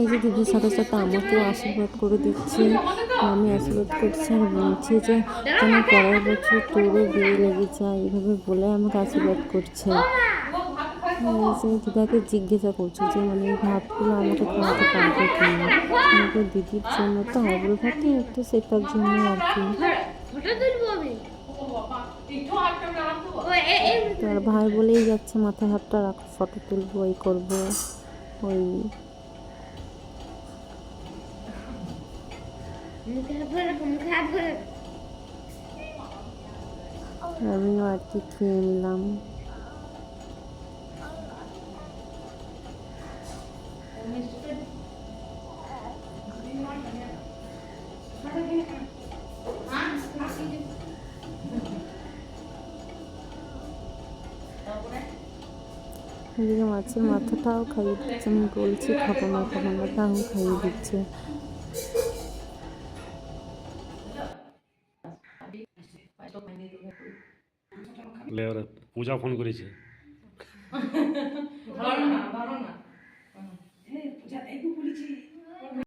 এই যে দিদির সাথে সাথে আমাকেও আশীর্বাদ করে দিচ্ছে, আমি আশীর্বাদ করছি আর বলছে যে যেন পরের বছর তোরও বিয়ে লেগে যায় এইভাবে বলে আমাকে আশীর্বাদ করছে। দিদাকে জিজ্ঞাসা করছে যে মানে ভাতগুলো আমাকে খাওয়াতে পারবে কি আমাকে দিদির জন্য তো আইবুড়ো ভাতই একটু সেটার জন্য আর কি। ফটো তুলবো আমি ও এ এ তো আর ভাই বলেই যাচ্ছে, মাথায় হাতটা রাখো ফটো তুলবো, এই করব। ওই আমিও আর কি খেয়ে নিলাম। এদিকে মাছের মাথাটাও খাইয়ে দিচ্ছে, আমি বলছি খাব না খাব না, তাও খাইয়ে দিচ্ছে। বলে ওরা পূজা ফোন করেছে ধরো না ধরো না